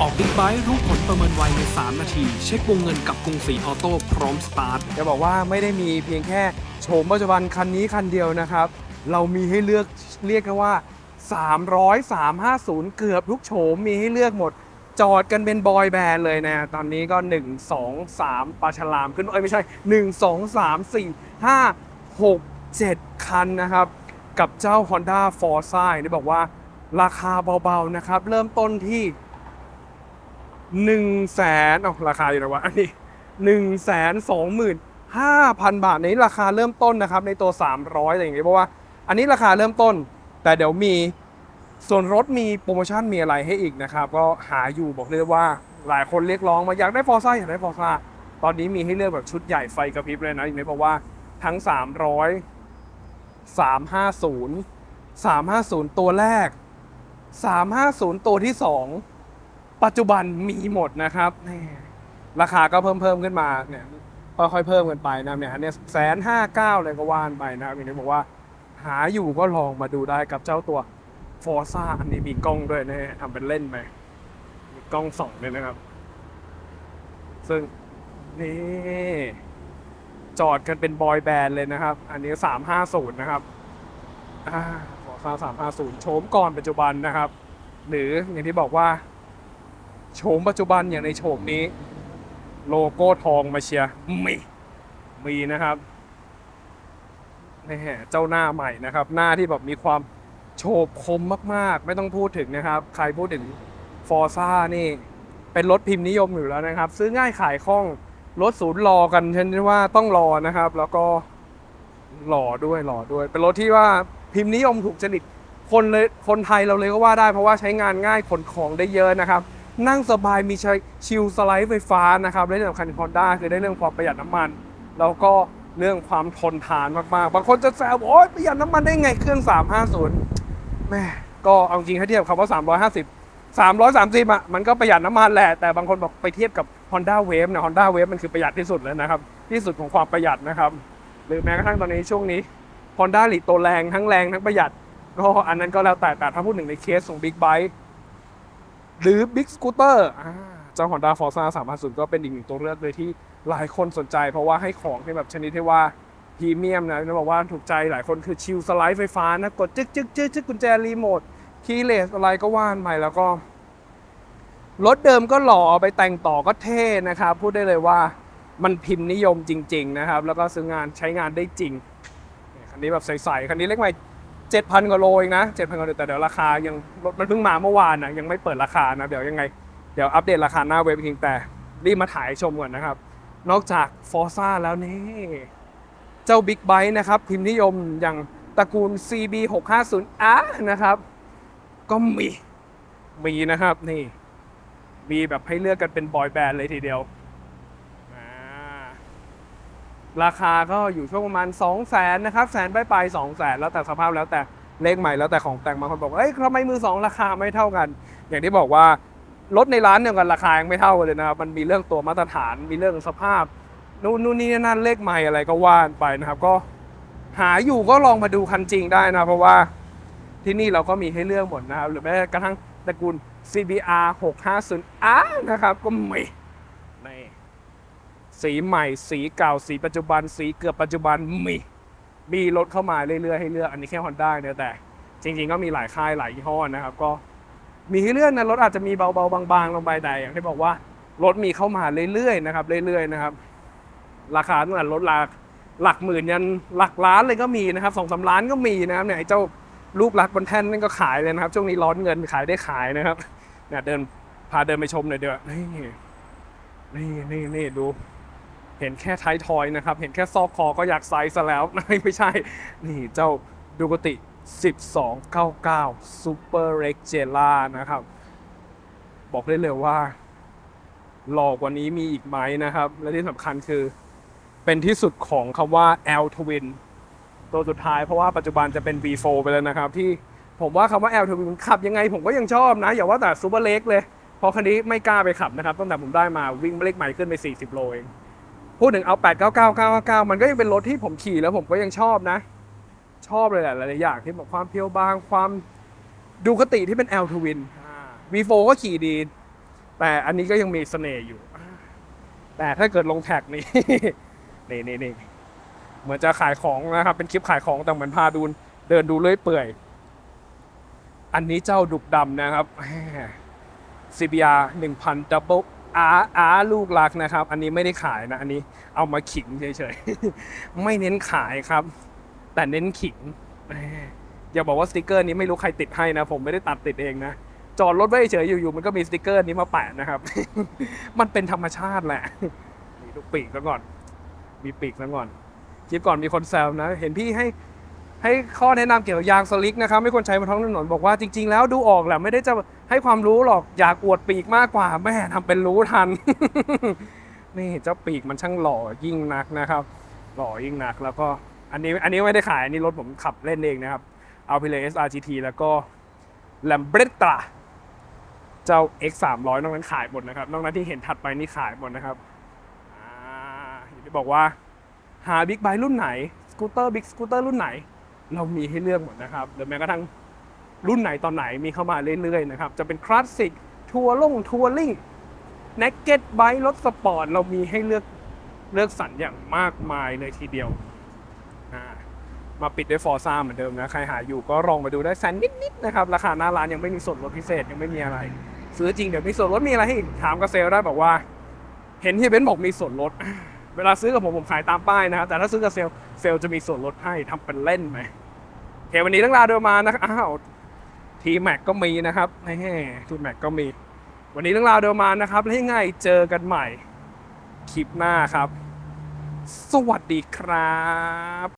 ออกบิ๊กไบค์รู้ผลประเมินไวใน 3 นาที เช็ควงเงินกับกรุงศรีออโต้พร้อมสตาร์ทจะบอกว่าไม่ได้มีเพียงแค่โฉมปัจจุบันคันนี้คันเดียวนะครับ เรามีให้เลือกเรียกกันว่า 300 350 เกือบทุกโฉมมีให้เลือกหมด จอดกันเป็นบอยแบนด์เลยนะ ตอนนี้ก็ 1 2 3ปลาฉลามขึ้นเอ้ยไม่ใช่ 1 2 3 4 5 6 7 คันนะครับ กับเจ้า Honda Forza ที่บอกว่าราคาเบาๆนะครับ เริ่มต้นที่1 0 0 0 0แสนเอราคาอยู่นะวะอันนี้1 2 5 0 0 0บาทในราคาเริ่มต้นนะครับ ในตัว 300อะไรอย่างเงี้ยเพราะว่า อันนี้ราคาเริ่มต้น แต่เดี๋ยวมี ส่วนลดมีโปรโมชั่นมีอะไรให้อีกนะครับ ก็หาอยู่บอกเลยว่าหลายคนเรียกร้องมาอยากได้ฟอร์ซ่าอยากได้ฟอร์ซ่าตอนนี้มีให้เลือกแบบชุดใหญ่ไฟกระพริบเลยนะอย่างนี้เพราะว่าทั้ง 300 350 350 ตัวแรก 350 ตัวที่ 2 ปัจจุบันมีหมดนะครับนี่ราคาก็เพิ่มเพิ่มขึ้นมาเนี่ยค่อยๆเพิ่มกันไปนะเนี่ยเนี่ยแสนห้าเก้าเลยก็ว่านไปนะครับอย่างนี้บอกว่าหาอยู่ก็ลองมาดูได้กับเจ้าตัว ฟอร์ซ่าอันนี้มีกล้องด้วยนะฮะทำเป็นเล่นไปมีกล้องสองเลยนะครับ ซึ่งนี่ จอดกันเป็นบอยแบนด์เลยนะครับ อันนี้350นะครับฟอร์ซ่า350โฉมก่อนปัจจุบันนะครับ หรืออย่างที่บอกว่าโฉมปัจจุบันอย่างในโฉมนี้ โลโก้ทองมาเชียร์มีมีนะครับนี่เจ้าหน้าใหม่นะครับ หน้าที่แบบมีความ โฉบคมมากๆ ไม่ต้องพูดถึงนะครับ ใครพูดถึงฟอร์ซ่านี่ เป็นรถพิมพ์นิยมอยู่แล้วนะครับ ซื้อง่ายขายคล่องรถศูนย์รอกันเช่นว่าต้องรอนะครับ แล้วก็หล่อด้วยหล่อด้วย เป็นรถที่ว่าพิมพ์นิยมถูกจริตคนเลยคนไทยเราเลยก็ว่าได้เพราะว่าใช้งานง่ายขนของได้เยอะนะครับ นั่งสบายมีชิลสไลด์ไฟฟ้านะครับและที่สำคัญฮอนด้าคือได้เรื่องความประหยัดน้ำมัน แล้วก็เรื่องความทนทานมากๆ บางคนจะแซวบอกโอ๊ยประหยัดน้ำมันได้ไงเครื่อง 350 แม่ก็เอาจริงให้เทียบคำว่า 350 330อะมันก็ประหยัดน้ำมันแหละ แต่บางคนบอกไปเทียบกับ Honda Wave เนี่ย Honda Wave มันคือประหยัดที่สุดเลยนะครับ ที่สุดของความประหยัดนะครับ หรือแม้กระทั่งตอนนี้ช่วงนี้ Honda หลีตัวแรงทั้งแรงทั้งประหยัดก็อันนั้นก็แล้วแต่แต่ถ้าพูดถึงในเคสของ Big Bike หรือ Big Scooter อ่าเจ้า Honda Forza 350 ก็เป็นอีกหนึ่งตัวเลือกเลยที่หลายคนสนใจ เพราะว่าให้ของที่แบบชนิดที่ว่า พรีเมียมนะจะบอกว่าถูกใจหลายคนคือชิลสไลด์ไฟฟ้านะ กดจึ๊กจึ๊กจึ๊กจึ๊กกุญแจรีโมทคีย์เลสอะไรก็ว่านไปแล้วก็รถเดิมก็หล่อเอาไปแต่งต่อก็เท่นะครับ พูดได้เลยว่ามันพิมพ์นิยมจริง ๆ นะครับ แล้วก็ซื้องานใช้งานได้จริงคันนี้แบบใสๆคันนี้เล็กใหม่เจ็ดพันกว่าโลเองนะเจ็ดพันกว่าโลแต่เดี๋ยวราคายังรถมันเพิ่งมาเมื่อวานนะยังไม่เปิดราคานะเดี๋ยวยังไงเดี๋ยวอัปเดตราคาหน้าเว็บจริงแต่รีบมาถ่ายชมก่อนนะครับ นอกจากฟอร์ซ่าแล้วนี่ เจ้าบิ๊กไบค์นะครับ พิมพ์นิยมอย่างตระกูล CB 650 R นะครับ ก็มี มีนะครับนี่ มีแบบให้เลือกกันเป็นบอยแบนด์เลยทีเดียว ราคาก็อยู่ช่วงประมาณ 2 0 0แสนนะครับ แสนไปไป2 0 0แสนแล้วแต่สภาพแล้วแต่เลขใหม่แล้วแต่ของแต่งบางคนบอกเอ้ยทำไมมือสองราคาไม่เท่ากัน อย่างที่บอกว่ารถในร้านเดียวกันราคายังไม่เท่ากันเลยนะครับ มันมีเรื่องตัวมาตรฐาน มีเรื่องสภาพ นู่นนู่นนี่นั่นเลขใหม่อะไรก็ว่านไปนะครับ ก็หาอยู่ก็ลองมาดูคันจริงได้นะ เพราะว่าที่นี่เราก็มีให้เลือกหมดนะครับ หรือแม้กระทั่งตระกูล CBR 650R นะครับ ก็มีนี่สีใหม่สีเก่าสีปัจจุบัน สีเกือบปัจจุบันมีมีรถเข้ามาเรื่อยๆให้เลือกอันนี้แค่ Honda เนี่ยแต่ จริง ๆ ก็มีหลายค่ายหลายยี่ห้อนะครับ ก็มีให้เลือกนะรถอาจจะมีเบาๆบางๆลงไปแต่อย่างที่บอกว่า รถมีเข้ามาเรื่อยๆนะครับ เรื่อยๆนะครับ ราคาตั้งแต่รถหลักหลักหมื่นยันหลักล้านเลยก็มีนะครับสองสาล้านก็มีนะครับเนี่ยเจ้าลูกรักบนแท่นนั่นก็ขายเลยนะครับ ช่วงนี้ร้อนเงินขายได้ขายนะครับเนี่ยเดินพาเดินไปชมหน่อยเดี๋ยวนี่นี่นี่นี่ดู เห็นแค่ท้ายทอยนะครับ เห็นแค่ซอกคอก็อยากไซส์ซะแล้วไม่ใช่ นี่เจ้าดูกติ 1299 Super r e g e l a นะครับ บอกได้เลยว่าหลอกกว่านี้มีอีกไหมนะครับ และที่สำคัญคือ เป็นที่สุดของคำว่า L Twin ตัวสุดท้ายเพราะว่าปัจจุบันจะเป็น V4 ไปแล้วนะครับ ที่ผมว่าคำว่า L Twin ขับยังไงผมก็ยังชอบนะ อย่าว่าแต่ซูเปอร์เล็กเลยเพราะคันนี้ไม่กล้าไปขับนะครับตั้งแต่ผมได้มาวิ่งเลขใหม่ขึ้นไป 40 โลเองพูดถึงเอา899 มันก็ยังเป็นรถที่ผมขี่แล้วผมก็ยังชอบนะ ชอบเลยแหละหลายๆอย่างที่แบบความเพียวบางความดูคติที่เป็น L Twin V4 ก็ขี่ดี แต่อันนี้ก็ยังมีเสน่ห์อยู่ แต่ถ้าเกิดลงแท็กนี่ นี่นี่นี่เหมือนจะขายของนะครับ เป็นคลิปขายของแต่เหมือนพาดูเดินดูเลื่อยเปื่อย อันนี้เจ้าดุกดำนะครับ CBR 1000 Double R R ลูกรักนะครับ อันนี้ไม่ได้ขายนะ อันนี้เอามาขิงเฉยๆ ไม่เน้นขายครับ แต่เน้นขิงอย่าบอกว่าสติกเกอร์นี้ไม่รู้ใครติดให้นะ ผมไม่ได้ตัดติดเองนะจอดรถไว้เฉยอยู่ๆมันก็มีสติกเกอร์นี้มาแปะนะครับ มันเป็นธรรมชาติแหละมีลูกปีกซะก่อน มีปีกซะก่อนคลิปก่อนมีคนแซวนะ เห็นพี่ให้ให้ข้อแนะนำเกี่ยวกับยางสลิกนะครับไม่ควรใช้บนท้องถนนบอกว่าจริง ๆ แล้วดูออกแหละไม่ได้จะให้ความรู้หรอกอยากอวดปีกมากกว่าแม่ทำเป็นรู้ทัน นี่เจ้าปีกมันช่างหล่อยิ่งนักนะครับ หล่อยิ่งนักแล้วก็อันนี้อันนี้ไม่ได้ขายอันนี้รถผมขับเล่นเองนะครับเอาไปเลย SRGT แล้วก็ l a m b r e t t a เจ้า X 3 0 0นอกนั้นขายหมดนะครับ นอกนั้นที่เห็นถัดไปนี่ขายหมดนะครับ ที่บอกว่า หาบิ๊กไบค์รุ่นไหน สกูตเตอร์บิ๊กสกูตเตอร์รุ่นไหน เรามีให้เลือกหมดนะครับหรือแม้กระทั่งรุ่นไหนตอนไหนมีเข้ามาเรื่อยๆนะครับ จะเป็นคลาสสิกทัวร์ลงทัวร์ลิงเนกเก็ตไบค์รถสปอร์ตเรามีให้เลือกเลือกสรรอย่างมากมายเลยทีเดียว มาปิดด้วยฟอร์ซ่าเหมือนเดิมนะ ใครหาอยู่ก็ลองมาดูได้แสนนิดๆนะครับ ราคาหน้าร้านยังไม่มีส่วนลดพิเศษยังไม่มีอะไร ซื้อจริงเดี๋ยวมีส่วนลดมีอะไรให้อีกถามกับเซลลได้บอกว่า เห็นที่เบนซ์บอกมีส่วนลด เวลาซื้อกับผมผมขายตามป้ายนะครับแต่ถ้าซื้อกับเซลลเซลลจะมีส่วนลดให้ทำเป็นเล่นไหมโอเควันนี้ตั้งลาเดิมานะครับอ้าวทีแม็กก็มีนะครับแน่ทีแม็กก็มี วันนี้ตั้งลาเดิมานะครับแล้วยังไงเจอกันใหม่คลิปหน้าครับ สวัสดีครับ